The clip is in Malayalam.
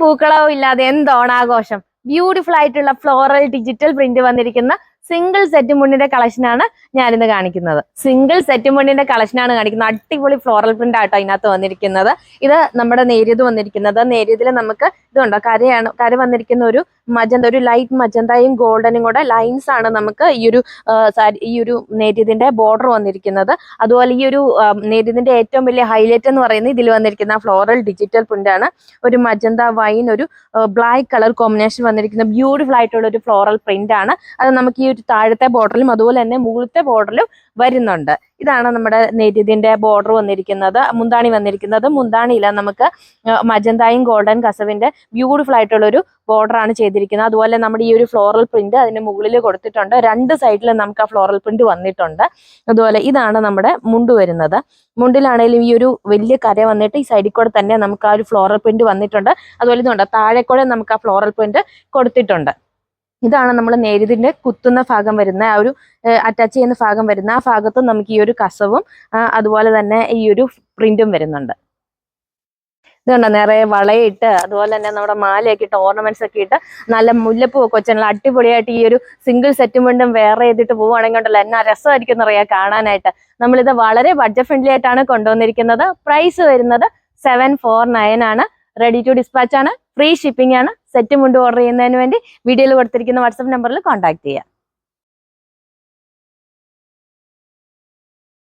പൂക്കളവും ഇല്ലാതെ എന്ത് ഓണാഘോഷം. ബ്യൂട്ടിഫുൾ ആയിട്ടുള്ള ഫ്ലോറൽ ഡിജിറ്റൽ പ്രിന്റ് വന്നിരിക്കുന്ന സിംഗിൾ സെറ്റ് മുണ്ടിന്റെ കളക്ഷനാണ് ഞാനിന്ന് കാണിക്കുന്നത്. സിംഗിൾ സെറ്റ് മുണ്ടിന്റെ കളക്ഷനാണ് കാണിക്കുന്നത്. അടിപൊളി ഫ്ലോറൽ പ്രിന്റ് ആട്ടോ അതിനകത്ത് വന്നിരിക്കുന്നത്. ഇത് നമ്മുടെ നേരിയത് വന്നിരിക്കുന്നത്. നേരിയതിൽ നമുക്ക് ഇതുണ്ടോ? കരയാണ് കര വന്നിരിക്കുന്ന ഒരു മജന്ത ഒരു ലൈറ്റ് മജന്തയും ഗോൾഡനും കൂടെ ലൈൻസ് ആണ് നമുക്ക് ഈ ഒരു ഈ ഒരു നേരിയതിന്റെ ബോർഡർ വന്നിരിക്കുന്നത്. അതുപോലെ ഈ ഒരു നേരിയതിന്റെ ഏറ്റവും വലിയ ഹൈലൈറ്റ് എന്ന് പറയുന്നത് ഇതിൽ വന്നിരിക്കുന്ന ഫ്ലോറൽ ഡിജിറ്റൽ പ്രിന്റ് ആണ്. ഒരു മജന്ത വൈൻ ഒരു ബ്ലാക്ക് കളർ കോമ്പിനേഷൻ വന്നിരിക്കുന്ന ബ്യൂട്ടിഫുൾ ആയിട്ടുള്ള ഒരു ഫ്ലോറൽ പ്രിന്റ് ആണ്. അത് നമുക്ക് ഈ ഒരു താഴത്തെ ബോർഡറിലും അതുപോലെ തന്നെ മുകളിലത്തെ ബോർഡറിലും വരുന്നുണ്ട്. ഇതാണ് നമ്മുടെ നെയ്തിന്റെ ബോർഡർ വന്നിരിക്കുന്നത് മുന്താണി വന്നിരിക്കുന്നത്. മുന്താണിയില നമുക്ക് മജന്തായും ഗോൾഡൻ കസവിന്റെ ബ്യൂട്ടിഫുൾ ആയിട്ടുള്ള ഒരു ബോർഡർ ആണ് ചെയ്തിരിക്കുന്നത്. അതുപോലെ നമ്മുടെ ഈ ഒരു ഫ്ലോറൽ പ്രിന്റ് അതിന്റെ മുകളിൽ കൊടുത്തിട്ടുണ്ട്. രണ്ട് സൈഡിലും നമുക്ക് ആ ഫ്ലോറൽ പ്രിന്റ് വന്നിട്ടുണ്ട്. അതുപോലെ ഇതാണ് നമ്മുടെ മുണ്ട് വരുന്നത്. മുണ്ടിലാണെങ്കിലും ഈ ഒരു വലിയ കര വന്നിട്ട് ഈ സൈഡിൽ കൂടെ തന്നെ നമുക്ക് ആ ഒരു ഫ്ലോറൽ പ്രിന്റ് വന്നിട്ടുണ്ട്. അതുപോലെ ഇതുണ്ട് താഴെ കൂടെ നമുക്ക് ആ ഫ്ലോറൽ പ്രിന്റ് കൊടുത്തിട്ടുണ്ട്. ഇതാണ് നമ്മൾ നേരിതിന്റെ കുത്തുന്ന ഭാഗം വരുന്ന ആ ഒരു അറ്റാച്ച് ചെയ്യുന്ന ഭാഗം വരുന്ന ആ ഭാഗത്ത് നമുക്ക് ഈ ഒരു കസവും അതുപോലെ തന്നെ ഈ ഒരു പ്രിന്റും വരുന്നുണ്ട്. ഇതുണ്ട് നിറയെ വളയിട്ട് അതുപോലെ തന്നെ നമ്മുടെ മാലയൊക്കെ ഇട്ട് ഓർണമെന്റ്സ് ഒക്കെ ഇട്ട് നല്ല മുല്ലപ്പൂ ഒക്കെ വെച്ചാൽ അടിപൊളിയായിട്ട് ഈ ഒരു സിംഗിൾ സെറ്റും വീണ്ടും വേറെ ചെയ്തിട്ട് പോവുകയാണെങ്കിൽ ഉണ്ടല്ലോ എന്നാ രസമായിരിക്കും എന്നറിയാം കാണാനായിട്ട്. നമ്മളിത് വളരെ ബഡ്ജറ്റ് ഫ്രണ്ട്ലി ആയിട്ടാണ് കൊണ്ടുവന്നിരിക്കുന്നത്. പ്രൈസ് വരുന്നത് സെവൻ ഫോർ നയൻ ആണ്. റെഡി ടു ഡിസ്പാച്ച് ആണ്. ഫ്രീ ഷിപ്പിംഗ് ആണ്. സെറ്റ് മുണ്ട് ഓർഡർ ചെയ്യുന്നതിന് വേണ്ടി വീഡിയോയിൽ കൊടുത്തിരിക്കുന്ന വാട്സപ്പ് നമ്പറിൽ കോൺടാക്ട് ചെയ്യുക